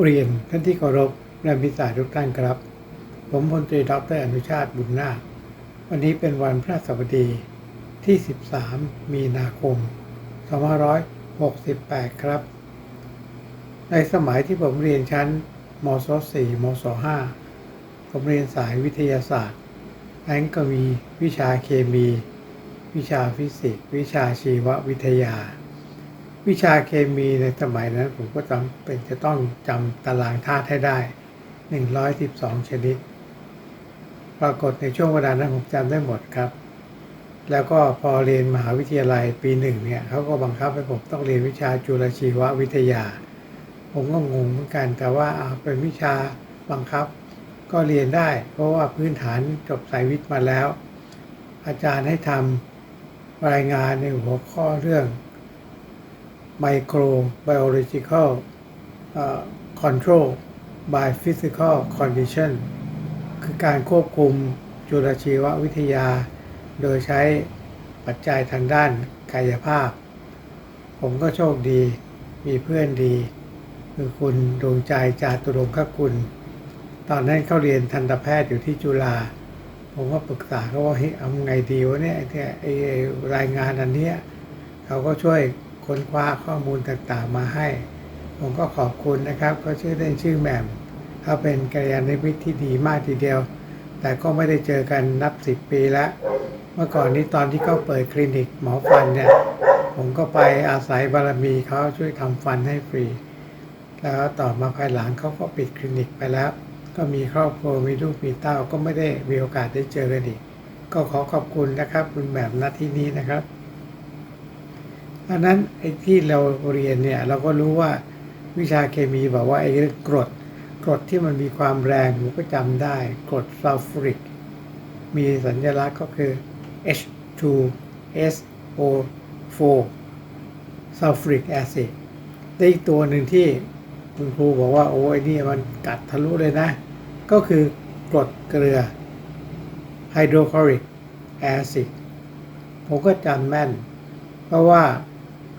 เรียนท่านที่เคารพและมิตรสายทุกท่านครับ ผมพลตรีดรอนุชาติบุญนาควันนี้เป็นวันพระสบดีที่ 13 มีนาคม 2568 ครับ ในสมัยที่ผมเรียนชั้นมศ .4 มศ .5 ผมเรียนสายวิทยาศาสตร์นั้นก็มีวิชาเคมี วิชาฟิสิกส์ วิชาชีววิทยา วิชาเคมีในสมัยนั้นผมก็จำเป็นจะต้องจำตารางธาตุให้ได้ 112 ชนิด ปรากฏในช่วงเวลานั้นผมจำได้หมดครับ แล้วก็พอเรียนมหาวิทยาลัยปีหนึ่งเนี่ยเขาก็บังคับให้ผมต้องเรียนวิชาจุลชีววิทยา ผมก็งงเหมือนกันแต่ว่าเอาเป็นวิชาบังคับก็เรียนได้ เพราะว่าพื้นฐานจบสายวิทย์มาแล้ว อาจารย์ให้ทำรายงานในหัวข้อเรื่อง microbiological uh, control by physical condition คือการควบคุมจุลชีววิทยา โดยใช้ปัจจัยทางด้านกายภาพ ผมก็โชคดีมีเพื่อนดี คือคุณดวงใจจาตุรงคกุลตอนนั้นเขาเรียนทันตแพทย์อยู่ที่จุฬาผมก็ปรึกษาเขาว่าเฮ้ยเอาไงดีวะเนี่ยไอ้เนี่ยไอ้รายงานอันเนี้ยเขาก็ช่วย ค้นคว้าข้อมูลต่างๆมาให้ ผมก็ขอบคุณนะครับเขาชื่อเล่นชื่อแหม่มเขาเป็นกัลยาณมิตรที่ดีมากทีเดียว แต่ก็ไม่ได้เจอกันนับสิบปีแล้ว เมื่อก่อนนี้ตอนที่เขาเปิดคลินิกหมอฟันเนี่ย ผมก็ไปอาศัยบารมีเขาช่วยทำฟันให้ฟรี แล้วต่อมาภายหลังเขาก็ปิดคลินิกไปแล้ว ก็มีครอบครัวมีลูกมีเต้าก็ไม่ได้มีโอกาสได้เจอกันอีกก็ขอขอบคุณนะครับ คุณแบบณที่นี้นะครับ ดังนั้นไอ้ที่เราเรียนเนี่ยเราก็รู้ว่าวิชาเคมีบอกว่าไอ้เรื่องกรดกรดที่มันมีความแรงผมก็จำได้กรดซัลฟูริก มีสัญลักษณ์ก็คือ H2SO4 sulfuric acid ได้อีกตัวหนึ่งที่คุณครูบอกว่าโอ้ยนี่มันกัดทะลุเลยนะ ก็คือกรดเกลือ hydrochloric acid ผมก็จำแม่น เพราะว่า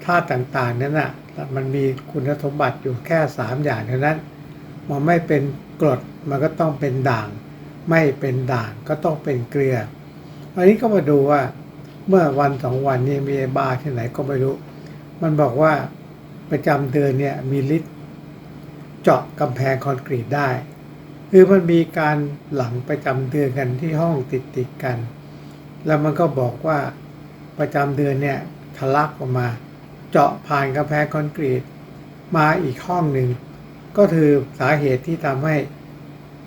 ธาตุต่างๆนั้นน่ะมันมีคุณสมบัติอยู่แค่ 3 อย่างเท่านั้น มันไม่เป็นกรดมันก็ต้องเป็นด่าง ไม่เป็นด่างก็ต้องเป็นเกลืออันนี้ก็มาดูว่าเมื่อวันสองวันนี้มีไอ้บ้าที่ไหนก็ไม่รู้ มันบอกว่าประจำเดือนเนี่ยมีฤทธิ์เจาะกำแพงคอนกรีตได้ คือมันมีการหลังประจำเดือนกันที่ห้องติดติดๆกัน แล้วมันก็บอกว่าประจำเดือนเนี่ยทะลักออกมา เจาะผ่านกำแพงคอนกรีตมาอีกห้องหนึ่ง ก็คือสาเหตุที่ทำให้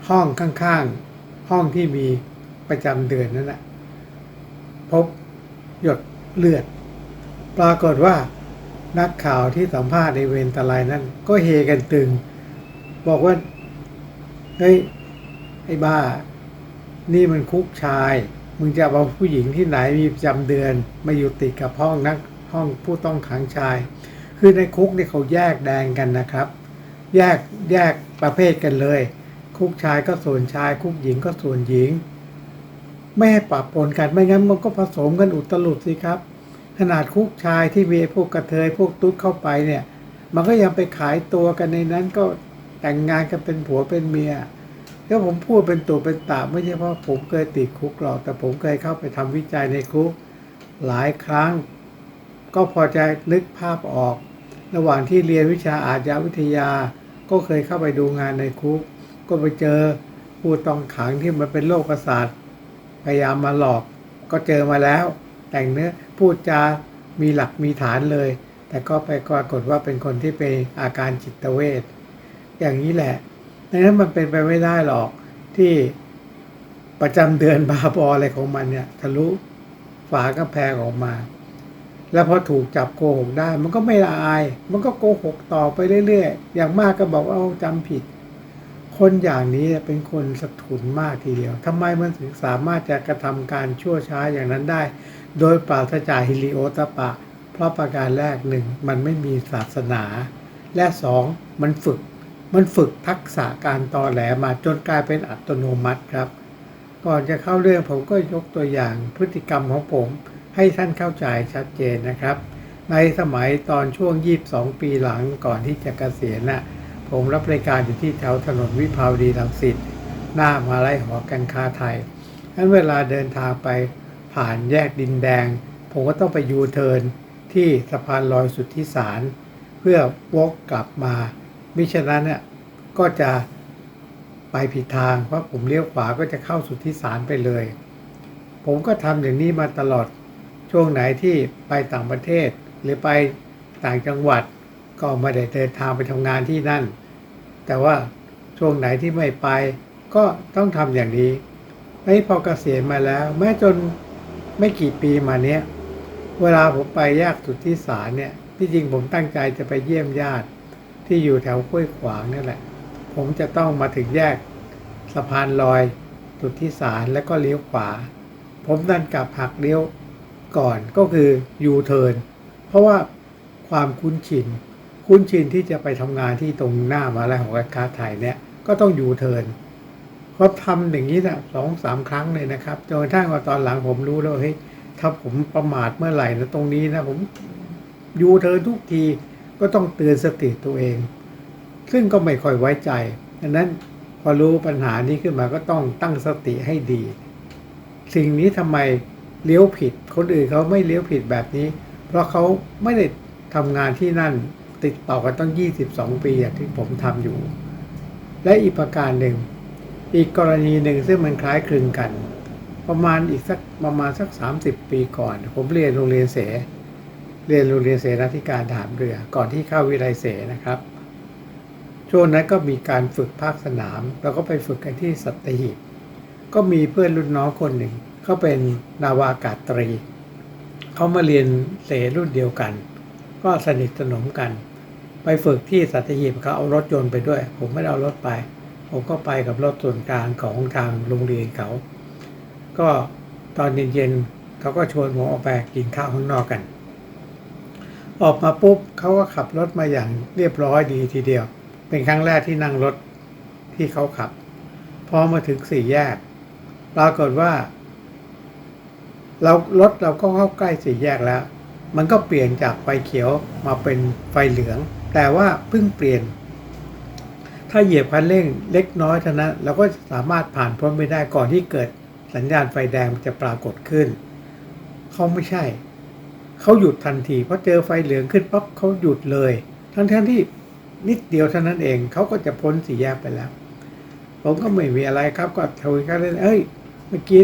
ห้องข้างๆ ห้องที่มีประจำเดือนนั้นนะพบหยดเลือด ปรากฏว่านักข่าวที่สัมภาษณ์ในเวรตะไลนั้น ก็เฮกันตึง บอกว่า เฮ้ย ไอ้บ้า นี่มันคุกชาย มึงจะเอาผู้หญิงที่ไหนมีประจำเดือน มาอยู่ติดกับห้องนัก ห้องผู้ต้องขังชาย คือในคุกเนี่ยเขาแยกแดงกันนะครับ แยกแยกประเภทกันเลย คุกชายก็ส่วนชาย คุกหญิงก็ส่วนหญิง ไม่ให้ปะปนกันไม่งั้นมันก็ผสมกันอุตลุดสิครับ ขนาดคุกชายที่มีพวกกระเทยพวกตุ๊ดเข้าไปเนี่ย มันก็ยังไปขายตัวกันในนั้นก็แต่งงานกันเป็นผัวเป็นเมียแล้วผมพูดเป็นตัวเป็นตาไม่ใช่เพราะผมเคยติดคุกหรอกแต่ผมเคยเข้าไปทำวิจัยในคุกหลายครั้ง ก็พอจะนึกภาพออก ระหว่างที่เรียนวิชาอาชญาวิทยา ก็เคยเข้าไปดูงานในคุก ก็ไปเจอผู้ต้องขังที่มันเป็นโรคประสาทพยายามมาหลอก ก็เจอมาแล้ว แต่งเนื้อพูดจามีหลักมีฐานเลย แต่ก็ไปปรากฏว่าเป็นคนที่เป็นอาการจิตเวชอย่างนี้แหละดังนั้นมันเป็นไปไม่ได้หรอกที่ประจำเดือนบาบออะไรของมันเนี่ยทะลุฝากระแพงออกมา แล้วพอถูกจับโกหกได้ มันก็ไม่ละอาย มันก็โกหกต่อไปเรื่อยๆ อย่างมากก็บอกว่าเอาจำผิด คนอย่างนี้เป็นคนสะทุนมากทีเดียวทำไมมันถึงสามารถจะกระทำการชั่วช้าอย่างนั้นได้ โดยปราศจากฮิริโอตปะ เพราะประการแรกหนึ่งมันไม่มีศาสนา และสองมันฝึก มันฝึกทักษะการตอแหลมาจนกลายเป็นอัตโนมัติครับ ก่อนจะเข้าเรื่องผมก็ยกตัวอย่างพฤติกรรมของผม ให้ท่านเข้าใจชัดเจนนะครับ ในสมัยตอนช่วง 22 ปีหลังก่อนที่จะเกษียณน่ะผมรับบริการอยู่ที่แถวถนนวิภาวดีรังสิตหน้ามาลัยหอการค้าไทยนั้นเวลาเดินทางไปผ่านแยกดินแดง ผมก็ต้องไปยูเทิร์นที่สะพานลอยสุทธิสาร เพื่อวกกลับมา มิฉะนั้นเนี่ยก็จะไปผิดทาง เพราะผมเลี้ยวขวาก็จะเข้าสุทธิสารไปเลย ผมก็ทำอย่างนี้มาตลอด ช่วงไหนที่ไปต่างประเทศ หรือไปต่างจังหวัดก็ไม่ได้เดินทางไปทำงานที่นั่น แต่ว่าช่วงไหนที่ไม่ไปก็ต้องทำอย่างนี้ไอ้พอเกษียณมาแล้ว แม้จนไม่กี่ปีมาเนี้ยเวลาผมไปแยกสุทธิสารเนี่ยที่จริงผมตั้งใจจะไปเยี่ยมญาติที่อยู่แถวห้วยขวางนั่นแหละ ผมจะต้องมาถึงแยกสะพานลอยสุทธิสารแล้วก็เลี้ยวขวา ผมดันกลับหักเลี้ยว ก่อนก็คือยูเทิร์นเพราะว่าความคุ้นชิน คุ้นชินที่จะไปทำงานที่ตรงหน้ามหาลัยของการค้าไทยเนี่ยก็ต้องยูเทิร์นเขาทำอย่างนี้นะสองสามครั้งเลยนะครับจนกระทั่งว่าตอนหลังผมรู้แล้วเฮ้ยถ้าผมประมาทเมื่อไหร่นะตรงนี้นะผมยูเทิร์นทุกทีก็ต้องเตือนสติตัวเอง ซึ่งก็ไม่ค่อยไว้ใจดังนั้นพอรู้ปัญหานี้ขึ้นมาก็ต้องตั้งสติให้ดี สิ่งนี้ทำไม เลี้ยวผิด คนอื่นเขาไม่เลี้ยวผิดแบบนี้ เพราะเขาไม่ได้ทำงานที่นั่นติดต่อกันต้อง 22 ปีอย่างที่ผมทำอยู่ และอีกประการหนึ่ง อีกกรณีหนึ่งซึ่งมันคล้ายคลึงกัน ประมาณอีกสักประมาณสัก 30 ปีก่อน ผมเรียนโรงเรียนเส เรียนโรงเรียนเสนาธิการทหารเรือก่อนที่เข้าวิไลเสนะครับ ช่วงนั้นก็มีการฝึกภาคสนาม เราก็ไปฝึกกันที่สัตหีบก็มีเพื่อนรุ่นน้องคนหนึ่ง เขาเป็นนาวากาตรี เขามาเรียนเสรุ่นเดียวกัน ก็สนิทสนมกัน ไปฝึกที่สัตหีบเขาเอารถยนต์ไปด้วย ผมไม่ได้เอารถไป ผมก็ไปกับรถส่วนกลางของทางโรงเรียนเขา ก็ตอนเย็นๆเขาก็ชวนผมออกไปกินข้าวข้างนอกกัน ออกมาปุ๊บเขาก็ขับรถมาอย่างเรียบร้อยดีทีเดียว เป็นครั้งแรกที่นั่งรถที่เขาขับ พอมาถึงสี่แยก ปรากฏว่า เรารถเราก็เข้าใกล้สี่แยกแล้ว มันก็เปลี่ยนจากไฟเขียวมาเป็นไฟเหลือง แต่ว่าเพิ่งเปลี่ยน ถ้าเหยียบคันเร่งเล็กน้อยเท่านั้นเราก็สามารถผ่านพ้นไปได้ก่อนที่เกิดสัญญาณไฟแดงจะปรากฏขึ้น เขาไม่ใช่ เขาหยุดทันทีเพราะเจอไฟเหลืองขึ้นปั๊บเขาหยุดเลย ทั้งๆที่นิดเดียวเท่านั้นเองเขาก็จะพ้นสี่แยกไปแล้ว ผมก็ไม่มีอะไรครับก็คุยกันเล่นเอ้ยเมื่อกี้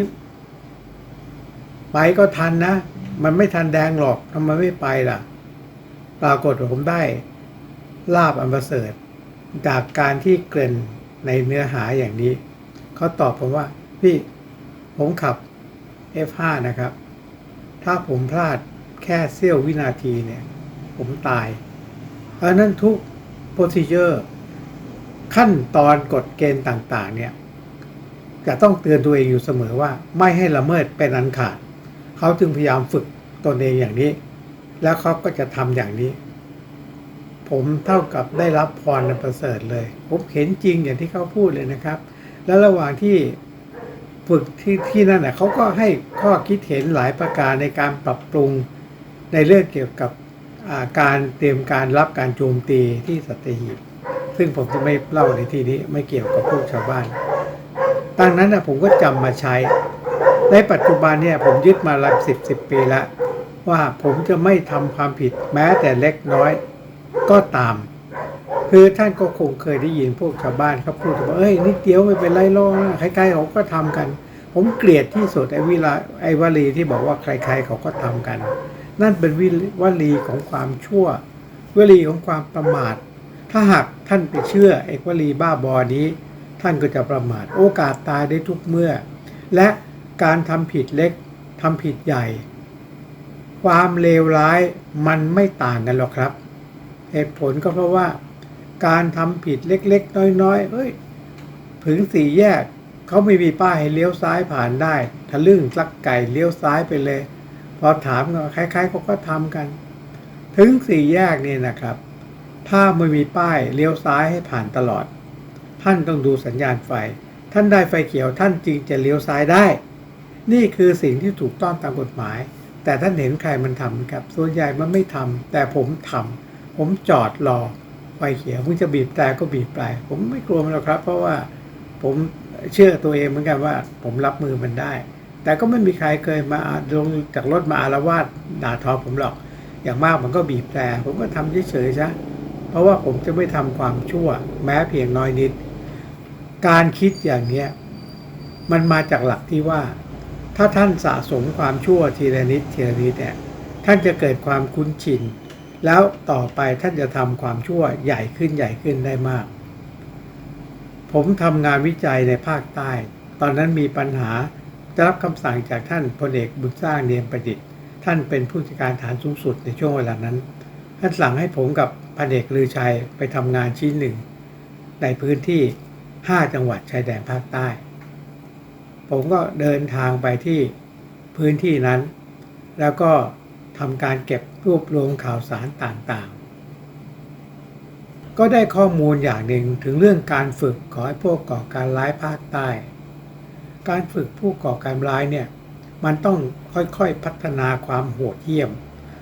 ไปก็ทันนะ มันไม่ทันแดงหรอกทำไมไม่ไปล่ะ ปรากฏว่าผมได้ลาบอันประเสริฐ จากการที่เกริ่นในเนื้อหาอย่างนี้ เขาตอบผมว่า พี่ผมขับ F5 นะครับ ถ้าผมพลาดแค่เสี้ยววินาทีเนี่ย ผมตายเพรานั้นทุก procedure ขั้นตอนกฎเกณฑ์ต่าง ๆ เนี่ย จะต้องเตือนตัวเองอยู่เสมอว่าไม่ให้ละเมิดเป็นอันขาด เขาจึงพยายามฝึกตนเองอย่างนี้ แล้วเขาก็จะทำอย่างนี้ ผมเท่ากับได้รับพรอันประเสริฐเลย ผมเห็นจริงอย่างที่เขาพูดเลยนะครับ แล้วระหว่างที่ฝึกที่ที่นั่นน่ะเขาก็ให้ข้อคิดเห็นหลายประการในการปรับปรุงในเรื่องเกี่ยวกับาการเตรียมการรับการโจมตีที่สัตหีบซึ่งผมจะไม่เล่าในที่นี้ไม่เกี่ยวกับพวกชาวบ้านตั้งนั้นนะผมก็จำมาใช้ ในปัจจุบันเนี่ยผมยึดมาหลักสิบสิบปีล้วว่าผมจะไม่ทำความผิดแม้แต่เล็กน้อยก็ตาม คือท่านก็คงเคยได้ยินพวกชาวบ้านเขาพูดว่าเอ้ยนิดเดียวไม่เป็นไรหรอกใครๆเขาก็ทำกัน ผมเกลียดที่สุดไอ้วิลาไอ้วลีที่บอกว่าใคร ๆเขาก็ทำกัน นั่นเป็นวิวลีของความชั่ววลีของความประมาท ถ้าหากท่านไปเชื่อไอ้วลีบ้าบอนี้ ท่านก็จะประมาทโอกาสตายได้ทุกเมื่อ และ การทำผิดเล็กทำผิดใหญ่ ความเลวร้ายมันไม่ต่างกันหรอกครับ เหตุผลก็เพราะว่า การทำผิดเล็กๆ น้อยๆเฮ้ยถึงสี่แยกเขาไม่มีป้ายให้เลี้ยวซ้ายผ่านได้ทะลึ่งลักไก่เลี้ยวซ้ายไปเลย พอถามก็คล้ายๆเขาก็ทำกัน ถึงสี่แยกนี่นะครับ ถ้าไม่มีป้ายเลี้ยวซ้ายให้ผ่านตลอด ท่านต้องดูสัญญาณไฟ ท่านได้ไฟเขียวท่านจึงจะเลี้ยวซ้ายได้ นี่คือสิ่งที่ถูกต้องตามกฎหมาย แต่ท่านเห็นใครมันทำครับส่วนใหญ่มันไม่ทำแต่ผมทำผมจอดรอไฟเขียวมึงจะบีบแต่ก็บีบไป ผมไม่กลัวมันหรอกครับ เพราะว่าผมเชื่อตัวเองเหมือนกันว่า ผมรับมือมันได้ แต่ก็ไม่มีใครเคยมาลงจากรถมาอารวาสด่าทอผมหรอก อย่างมากมันก็บีบแต่ผมก็ทำเฉยๆซะเพราะว่าผมจะไม่ทำความชั่ว แม้เพียงน้อยนิด การคิดอย่างเนี้ยมันมาจากหลักที่ว่า ถ้าท่านสะสมความชั่วทีละนิดทีละนิดเนี่ยท่านจะเกิดความคุ้นชิน แล้วต่อไปท่านจะทำความชั่วใหญ่ขึ้นใหญ่ขึ้นได้มาก ผมทำงานวิจัยในภาคใต้ ตอนนั้นมีปัญหาจะรับคำสั่งจากท่านพลเอกบุญสร้างเนียมประดิษฐ์ ท่านเป็นผู้จัดการฐานสูงสุดในช่วงเวลานั้น ท่านสั่งให้ผมกับพันเอกลือชัยไปทำงานชิ้นหนึ่ง ในพื้นที่ 5 จังหวัดชายแดนภาคใต้ ผมก็เดินทางไปที่พื้นที่นั้น แล้วก็ทำการเก็บรวบรวมข่าวสารต่างๆ ก็ได้ข้อมูลอย่างหนึ่งถึงเรื่องการฝึกของไอ้พวกก่อการร้ายภาคใต้ การฝึกผู้ก่อการร้ายเนี่ยมันต้องค่อยๆพัฒนาความโหดเหี้ยม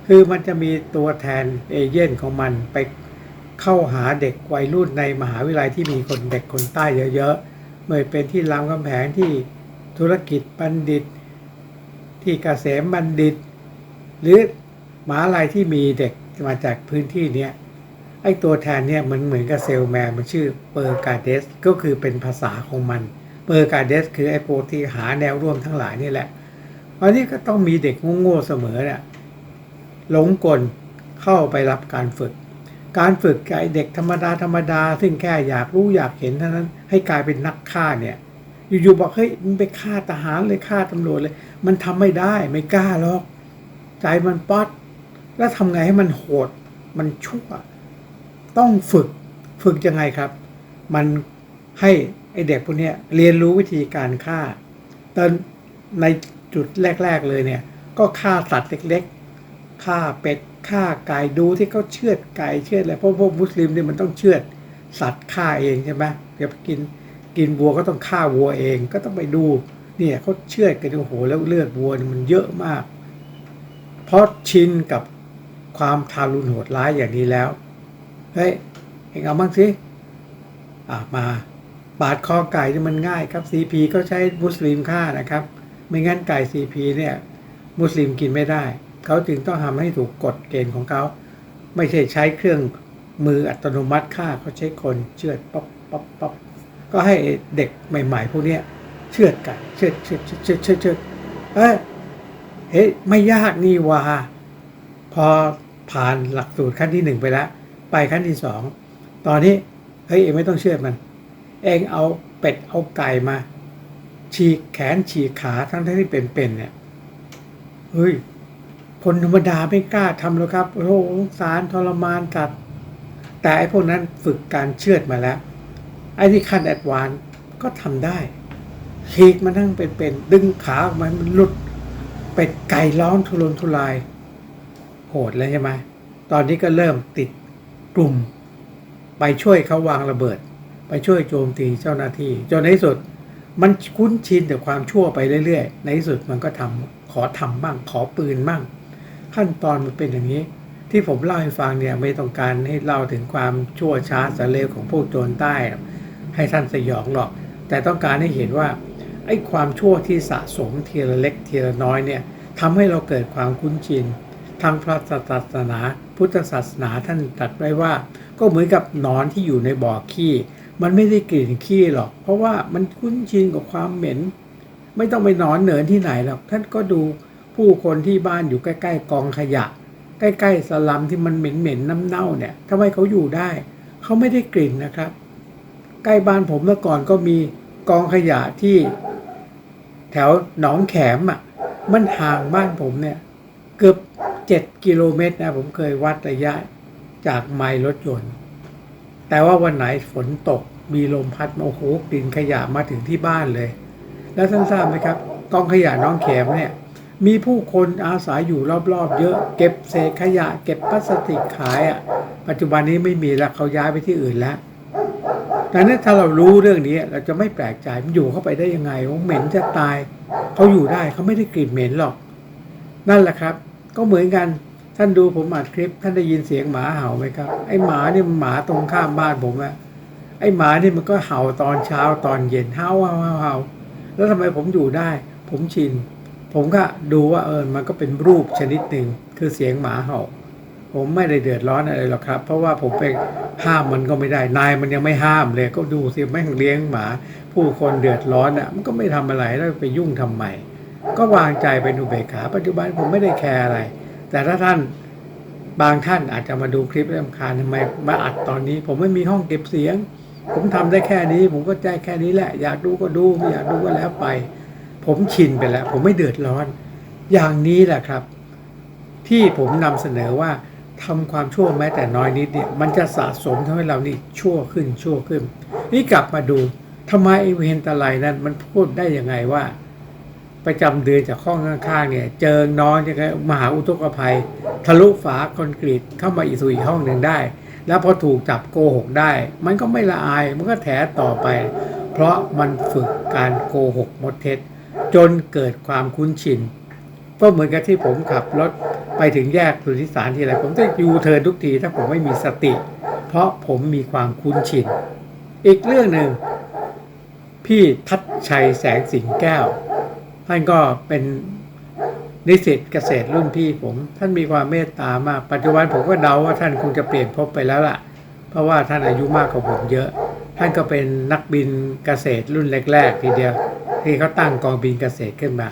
คือมันจะมีตัวแทนเอเย่นของมันไปเข้าหาเด็กวัยรุ่นในมหาวิทยาลัยที่มีคนเด็กคนใต้เยอะๆไม่ว่าเป็นที่รามคำแหงที่ ธุรกิจบัณฑิต ที่เกษมบัณฑิต หรือมหาลัยที่มีเด็กมาจากพื้นที่เนี้ยไอ้ตัวแทนเนี่ยมันเหมือนกับเซลแมนมันชื่อเปอร์กาเดสก็คือเป็นภาษาของมันเปอร์กาเดสคือไอ้โปรที่หาแนวร่วมทั้งหลายนี่แหละวันนี้ก็ต้องมีเด็กโง่ๆเสมอเนี่ยหลงกลเข้าไปรับการฝึก การฝึกไอเด็กธรรมดาธรรมดา ซึ่งแค่อยากรู้อยากเห็นเท่านั้นให้กลายเป็นนักฆ่าเนี่ย อยู่ๆบอกเฮ้ยมึงไปฆ่าทหารเลยฆ่าตำรวจเลย มันทำไม่ได้ไม่กล้าหรอก ใจมันป๊อดแล้วทำไงให้มันโหด มันชั่ว ต้องฝึกฝึกยังไงครับ มันให้ไอเด็กพวกนี้เรียนรู้วิธีการฆ่าตอนในจุดแรก ๆ เลยเนี่ย ก็ฆ่าสัตว์เล็กๆฆ่าเป็ดฆ่าไก่ดูที่เขาเชือดไก่เชือดอะไรเพราะพวกมุสลิมเนี่ยมันต้องเชือดสัตว์ฆ่าเองใช่ไหมเดี๋ยวไปกิน กินวัวก็ต้องฆ่าวัวเองก็ต้องไปดูเนี่ยเขาเชื่อกันโอ้โหแล้วเลือดวัวมันเยอะมาก เพราะชินกับความทารุณโหดร้ายอย่างนี้แล้วเฮ้ยเองเอาบ้างสิอะมาปาดคอไก่นี่มันง่ายครับ CP ก็ใช้มุสลิมฆ่านะครับ ไม่งั้นไก่ CP เนี่ยมุสลิมกินไม่ได้ เขาจึงต้องทำให้ถูกกฎเกณฑ์ของเขา ไม่ใช่ใช้เครื่องมืออัตโนมัติฆ่าเขาใช้คนเชือดป๊อปป๊อปป๊อป ก็ให้เด็กใหม่ๆพวกนี้เชื่อดกันเชื่อดเชื่อดเชื่อดเชื่อดเชือเอดเอ้ยเฮ้ยไม่ยากนี่ว่าพอผ่านหลักสูตรขั้นที่หนึ่งไปแล้ว ไปขั้นที่สองตอนนี้เฮ้ยเองไม่ต้องเชื่อดมัน เองเอาเป็ดเอาไก่มา ฉีกแขนฉีกขาทั้งที่เป็นๆเนี่ยเฮ้ยคนธรรมดาไม่กล้าทำหรอกครับโอ้โหสงสารทรมานจัดแต่ไอ้พวกนั้นฝึกการเชื่อดมาแล้ว ไอ้ที่ขั้นแอดวานก็ทำได้ฉีกมันทั้งเป็นๆดึงขาออกมามันหลุดเป็ดไก่ร้องทุรนทุราย โหดเลยใช่ไหมตอนนี้ก็เริ่มติดกลุ่ม ไปช่วยเขาวางระเบิด ไปช่วยโจมตีเจ้าหน้าที่จนในที่สุด มันคุ้นชินแต่ความชั่วไปเรื่อยๆ ในที่สุดมันก็ทำขอทำบ้างขอปืนบ้างขั้นตอนมันเป็นอย่างนี้ ที่ผมเล่าให้ฟังเนี่ยไม่ต้องการให้เล่าถึงความชั่วช้าสาเลวของพวกโจรใต้ ให้ท่านสยองหรอก แต่ต้องการให้เห็นว่าไอ้ความชั่วที่สะสมทีละเล็กทีละน้อยเนี่ยทำให้เราเกิดความคุ้นชินทางพระศาสนา พุทธศาสนาท่านตรัสไว้ว่า ก็เหมือนกับนอนที่อยู่ในบ่อขี้มันไม่ได้กลิ่นขี้หรอก เพราะว่ามันคุ้นชินกับความเหม็น ไม่ต้องไปนอนเหนินที่ไหนหรอก ท่านก็ดูผู้คนที่บ้านอยู่ใกล้ ๆ กองขยะ ใกล้ ๆสลัมที่มันเหม็นๆน้ำเน่าเนี่ยทำไมเขาอยู่ได้ เขาไม่ได้กลิ่นนะครับ ใกล้บ้านผมเมื่อก่อนก็มีกองขยะที่แถวหนองแขมอะ มันห่างบ้านผมเนี่ย เกือบเจ็ดกิโลเมตรนะ ผมเคยวัดระยะจากไมล์รถยนต์ แต่ว่าวันไหนฝนตกมีลมพัดมาโอ้โหกลิ่นขยะมาถึงที่บ้านเลย แล้วท่านทราบไหมครับกองขยะน้องแขมเนี่ย มีผู้คนอาศัยอยู่รอบๆ เยอะเก็บเศษขยะ เก็บพลาสติกขายอะ ปัจจุบันนี้ไม่มีแล้วเขาย้ายไปที่อื่นแล้ว ดังนั้นถ้าเรารู้เรื่องนี้เราจะไม่แปลกใจมันอยู่เข้าไปได้ยังไงว่าเหม็นจะตายเขาอยู่ได้เขาไม่ได้กลิ่นเหม็นหรอก นั่นแหละครับ ก็เหมือนกันท่านดูผมอัดคลิป ท่านได้ยินเสียงหมาเห่าไหมครับไอหมานี่มันหมาตรงข้ามบ้านผมอะไอหมานี่มันก็เห่าตอนเช้าตอนเย็นเห่าเห่าเห่าหาแล้วทำไมผมอยู่ได้ ผมชินผมก็ดูว่าเออมันก็เป็นรูปชนิดหนึ่งคือเสียงหมาเห่า ผมไม่ได้เดือดร้อนอะไรหรอกครับ เพราะว่าผมไปห้ามมันก็ไม่ได้ นายมันยังไม่ห้ามเลย ก็ดูสิแม่งเลี้ยงหมา ผู้คนเดือดร้อนอะมันก็ไม่ทำอะไรแล้วไปยุ่งทำไมก็วางใจเป็นอุเบกขา ปัจจุบันผมไม่ได้แคร์อะไร แต่ถ้าท่านบางท่านอาจจะมาดูคลิปแล้วรำคาญทำไมมาอัดตอนนี้ ผมไม่มีห้องเก็บเสียง ผมทำได้แค่นี้ ผมก็ใจแค่นี้แหละ อยากดูก็ดูไม่อยากดูก็แล้วไป ผมชินไปแล้ว ผมไม่เดือดร้อน อย่างนี้แหละครับ ที่ผมนำเสนอว่า ทำความชั่วแม้แต่น้อยนิดเนี่ยมันจะสะสมทำให้เรานี่ชั่วขึ้นชั่วขึ้น นี่กลับมาดูทำไมไอ้เวรตะไลนั้นมันพูดได้ยังไงว่า ประจำเดือนจากห้องข้างๆเนี่ย เจอน้องจะมหาอุทกภัย ทะลุฝาคอนกรีตเข้ามาอีสู่อีห้องหนึ่งได้ แล้วพอถูกจับโกหกได้ มันก็ไม่ละอายมันก็แถต่อไป เพราะมันฝึกการโกหกมดเท็จ จนเกิดความคุ้นชิน ก็เหมือนกับที่ผมขับรถไปถึงแยกสุทธิสารทีไรผมจะยูเทิร์นทุกทีถ้าผมไม่มีสติ เพราะผมมีความคุ้นชิน อีกเรื่องหนึ่งพี่ทัดชัยแสงสิงแก้ว ท่านก็เป็นนิสิตเกษตรรุ่นพี่ผม ท่านมีความเมตตามาก ปัจจุบันผมก็เดาว่าท่านคงจะเปลี่ยนภพไปแล้วล่ะ เพราะว่าท่านอายุมากกว่าผมเยอะ ท่านก็เป็นนักบินเกษตรรุ่นแรกๆทีเดียวที่เขาตั้งกองบินเกษตรขึ้นมา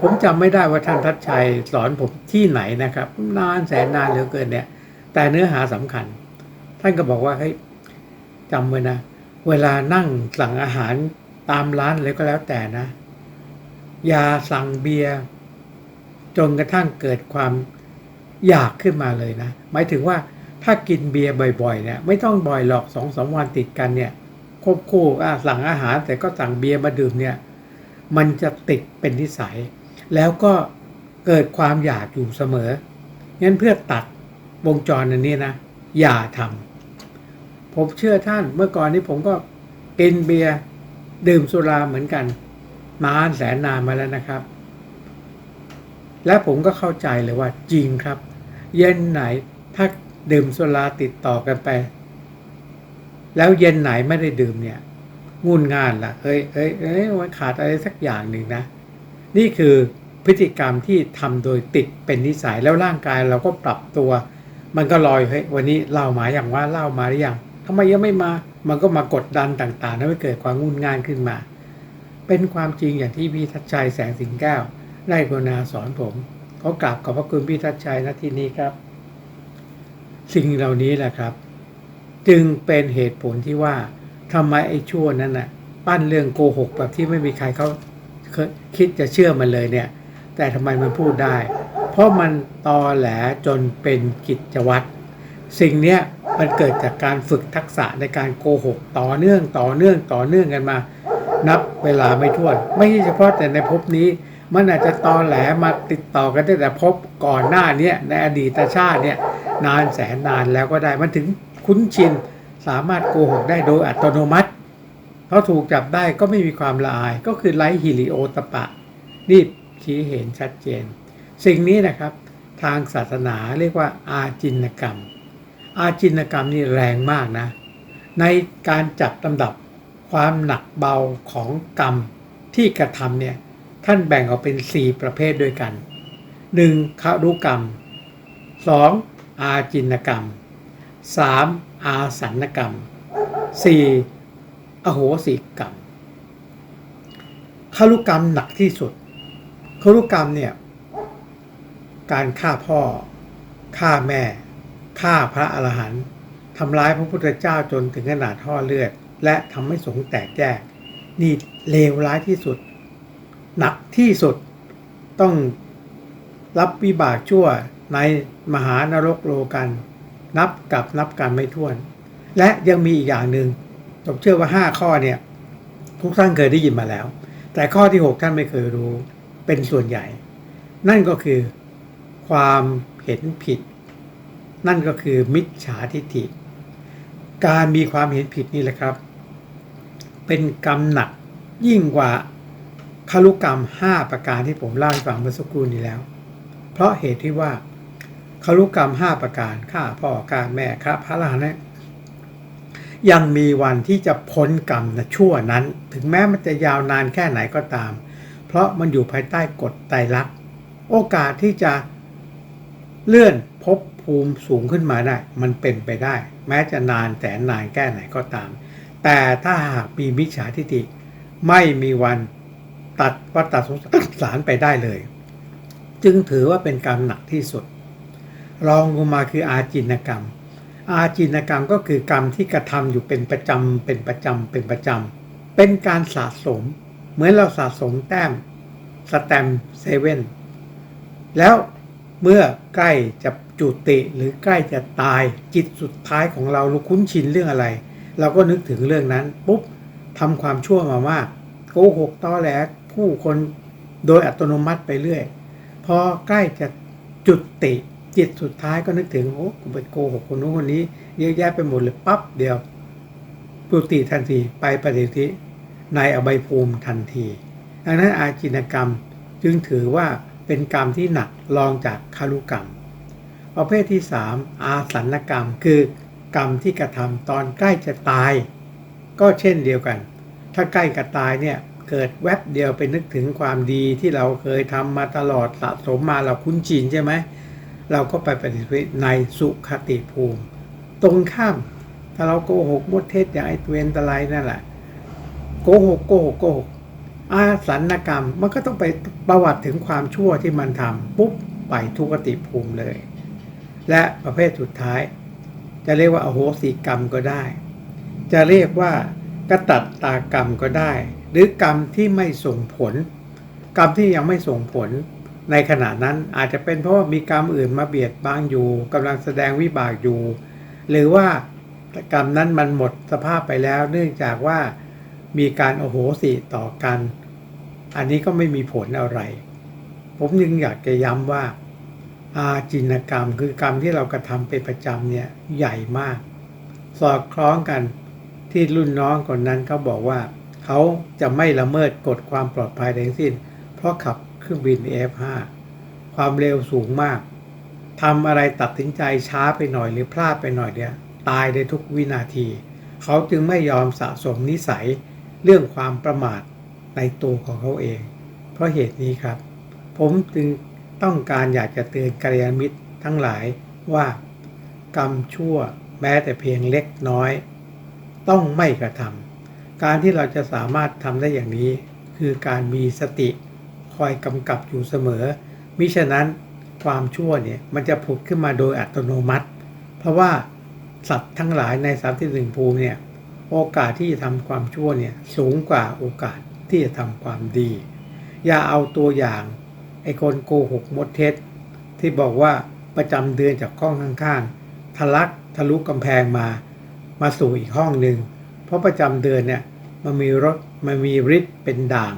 ผมจำไม่ได้ว่าท่านทัดชัยสอนผมที่ไหนนะครับ นานแสนนานเหลือเกินเนี่ย แต่เนื้อหาสำคัญ ท่านก็บอกว่าเฮ้ยจำไว้นะ เวลานั่งสั่งอาหารตามร้านอะไรก็แล้วแต่นะ อย่าสั่งเบียร์จนกระทั่งเกิดความอยากขึ้นมาเลยนะ หมายถึงว่าถ้ากินเบียร์บ่อยๆเนี่ยไม่ต้องบ่อยหรอกสองสามวันติดกันเนี่ยควบคู่อะสั่งอาหารแต่ก็สั่งเบียร์มาดื่มเนี่ย มันจะติดเป็นนิสัย แล้วก็เกิดความอยากอยู่เสมอ งั้นเพื่อตัดวงจรอันนี้นะ อย่าทำผมเชื่อท่านเมื่อก่อนนี้ผมก็กินเบียร์ดื่มสุราเหมือนกันนานแสนนานมาแล้วนะครับ และผมก็เข้าใจเลยว่าจริงครับ เย็นไหนถ้าดื่มสุราติดต่อกันไป แล้วเย็นไหนไม่ได้ดื่มเนี่ยงุนงานละ่ะเอ้ยเอ้ยเอ้ยมันขาดอะไรสักอย่างหนึ่งนะ นี่คือพฤติกรรมที่ทำโดยติดเป็นนิสัยแล้วร่างกายเราก็ปรับตัว มันก็ลอยเฮ้ยวันนี้เล่ามาอย่างว่าเล่ามาหรือยังทำไมยังไม่มา มันก็มากดดันต่างๆทำให้เกิดความงุนงานขึ้นมา เป็นความจริงอย่างที่พี่ทัชชัยแสงสิงแก้วได้กรุณาสอนผมขอกราบขอบพระคุณพี่ทัชชัยณที่นี้ครับ สิ่งเหล่านี้แหละครับ จึงเป็นเหตุผลที่ว่าทำไมไอ้ชั่วนั้นน่ะ ปั้นเรื่องโกหกแบบที่ไม่มีใครเขา คิดจะเชื่อมันเลยเนี่ย แต่ทำไมมันพูดได้ เพราะมันตอแหลจนเป็นกิจวัตรสิ่งเนี้ยมันเกิดจากการฝึกทักษะในการโกหกต่อเนื่องต่อเนื่องต่อเนื่องกันมา นับเวลาไม่ถ้วน ไม่ใช่เฉพาะแต่ในภพนี้ มันอาจจะตอแหลมาติดต่อกันตั้งแต่ภพก่อนหน้านี้ในอดีตชาติเนี่ยนานแสนนานแล้วก็ได้มันถึงคุ้นชินสามารถโกหกได้โดยอัตโนมัติ เขาถูกจับได้ก็ไม่มีความละอาย ก็คือไลฮิริโอตปะนี่ชี้เห็นชัดเจน สิ่งนี้นะครับ ทางศาสนาเรียกว่าอาจินกรรม อาจินกรรมนี่แรงมากนะ ในการจัดลำดับความหนักเบาของกรรมที่กระทำเนี่ยท่านแบ่งออกเป็น 4 ประเภทด้วยกัน 1. คารุกรรม 2. อาจินกรรม 3. อาสันกรรม 4. อโหสิกรรมคารุกรรมหนักที่สุดคารุกรรมเนี่ย การฆ่าพ่อ ฆ่าแม่ ฆ่าพระอรหันต์ทำร้ายพระพุทธเจ้าจนถึงขนาดท่อเลือด และทำให้สงแตกแยก นี่เลวร้ายที่สุด หนักที่สุดต้องรับวิบากชั่วในมหานรกโลกัน นับกับนับกันไม่ถ้วน และยังมีอีกอย่างหนึ่ง ผมเชื่อว่า5ข้อเนี่ยทุกท่านเคยได้ยินมาแล้ว แต่ข้อที่6ท่านไม่เคยรู้เป็นส่วนใหญ่ นั่นก็คือความเห็นผิด นั่นก็คือมิจฉาทิฏฐิ การมีความเห็นผิดนี่แหละครับ เป็นกรรมหนักยิ่งกว่าคารุกรรม 5 ประการที่ผมเล่าให้ฟังเมื่อสักครู่นี้แล้ว เพราะเหตุที่ว่าคารุกรรมห้าประการฆ่าพ่อฆ่าแม่ฆ่าพระอรหันต์เนี่ ยังมีวันที่จะพ้นกรรมนะชั่วนั้น ถึงแม้มันจะยาวนานแค่ไหนก็ตาม เพราะมันอยู่ภายใต้กฎไตรลักษณ์โอกาสที่จะเลื่อนภพภูมิสูงขึ้นมาได้ มันเป็นไปได้ แม้จะนานแสนนานแค่ไหนก็ตาม แต่ถ้าหากมีมิจฉาทิฏฐิไม่มีวันตัดวัฏสงสารไปได้เลย จึงถือว่าเป็นกรรมหนักที่สุดรองลงมาคืออาจินกรรม อาจินกรรมก็คือกรรมที่กระทำอยู่เป็นประจำเป็นประจำเป็นประจำเป็นการสะสม เหมือนเราสะสมแต้มสแตมเซเว่นแล้วเมื่อใกล้จะจุติหรือใกล้จะตายจิตสุดท้ายของเราเราคุ้นชินเรื่องอะไร เราก็นึกถึงเรื่องนั้นปุ๊บทำความชั่วมามากโกหกต้อแหลผู้คนโดยอัตโนมัติไปเรื่อย พอใกล้จะจุติ จิตสุดท้ายก็นึกถึงโอ้กูไปโกหกคนนู้นคนนี้เยอะแยะไปหมดเลยปั๊บเดียวจุติทันทีไปปฏิทิในอบายภูมิทันทีดังนั้นอาจินกรรมจึงถือว่าเป็นกรรมที่หนักรองจากคารุกรรม ประเภทที่ 3 อาสันกรรมคือกรรมที่กระทำตอนใกล้จะตาย ก็เช่นเดียวกัน ถ้าใกล้จะตายเนี่ยเกิดแวบเดียวไปนึกถึงความดีที่เราเคยทำมาตลอดสะสมมาเราคุ้นชินใช่ไหม เราก็ไปปฏิบัติในสุขติภูมิ ตรงข้าม ถ้าเราโกหกมดเทศอย่างไอ้เวนตะไลนั่นแหละโกหกโกหกโกหกอาสันกรรมมันก็ต้องไปประวัติถึงความชั่วที่มันทำปุ๊บไปทุกติภูมิเลย และประเภทสุดท้าย จะเรียกว่าอโหสิกรรมก็ได้ จะเรียกว่ากระตัดตากรรมก็ได้ หรือกรรมที่ไม่ส่งผล กรรมที่ยังไม่ส่งผล ในขณะนั้นอาจจะเป็นเพราะามีกรรมอื่นมาเบียดบังอยู่กำลังแสดงวิบากอยู่ หรือว่ากรรมนั้นมันหมดสภาพไปแล้ว เนื่องจากว่ามีการโอโหสิต่อกัน อันนี้ก็ไม่มีผลอะไร ผมยังอยากจะย้ำว่า อาจินกรรมคือกรรมที่เรากระทำเป็นประจำเนี่ยใหญ่มาก สอดคล้องกันที่รุ่นน้องคนนั้นเขาบอกว่า เขาจะไม่ละเมิดกฎความปลอดภัยใดทั้งสิ้น เพราะขับ เครื่องบิน F5 ความเร็วสูงมากทำอะไรตัดสินใจช้าไปหน่อยหรือพลาดไปหน่อยเนี่ยตายได้ทุกวินาที เขาจึงไม่ยอมสะสมนิสัยเรื่องความประมาทในตัวของเขาเอง เพราะเหตุนี้ครับ ผมจึงต้องการอยากจะเตือนกัลยาณมิตรทั้งหลายว่ากรรมชั่วแม้แต่เพียงเล็กน้อย ต้องไม่กระทำการที่เราจะสามารถทำได้อย่างนี้ คือการมีสติ คอยกำกับอยู่เสมอ มิฉะนั้นความชั่วเนี่ยมันจะผุดขึ้นมาโดยอัตโนมัติ เพราะว่าสัตว์ทั้งหลายใน 31 ภูมิเนี่ยโอกาสที่จะทำความชั่วเนี่ยสูงกว่าโอกาสที่จะทำความดี อย่าเอาตัวอย่างไอ้คนโกหกมดเท็จ ที่บอกว่าประจำเดือนจากห้องข้างๆทะลักทะลุกำแพงมามาสู่อีกห้องหนึ่งเพราะประจำเดือนเนี่ยมันมีรสมันมีฤทธิ์เป็นด่าง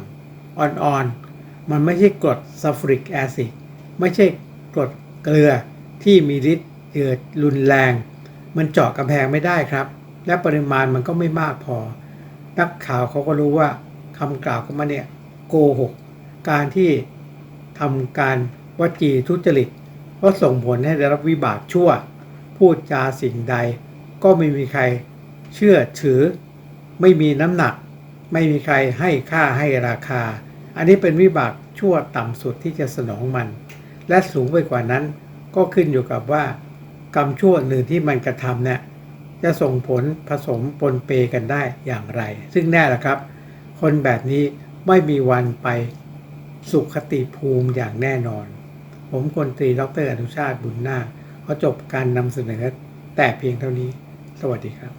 อ่อนๆ มันไม่ใช่กรดซัลฟูริกแอซิดไม่ใช่กรดเกลือที่มีฤทธิ์เกิดรุนแรง มันเจาะกำแพงไม่ได้ครับ และปริมาณมันก็ไม่มากพอ นักข่าวเขาก็รู้ว่าคำกล่าวของมันเนี่ยโกหก การที่ทำการวจีทุจริตก็ส่งผลให้ได้รับวิบากชั่ว พูดจาสิ่งใด ก็ไม่มีใครเชื่อถือ ไม่มีน้ำหนัก ไม่มีใครให้ค่าให้ราคา อันนี้เป็นวิบากชั่วต่ำสุดที่จะสนองมัน และสูงไปกว่านั้นก็ขึ้นอยู่กับว่ากรรมชั่วหนึ่งที่มันกระทำเนี่ยจะส่งผลผสมปนเปกันได้อย่างไร ซึ่งแน่ละครับ คนแบบนี้ไม่มีวันไปสุขติภูมิอย่างแน่นอน ผมคนตรีดรอนุชาติบุญนาคเขาจบการนำเสนอแต่เพียงเท่านี้ สวัสดีครับ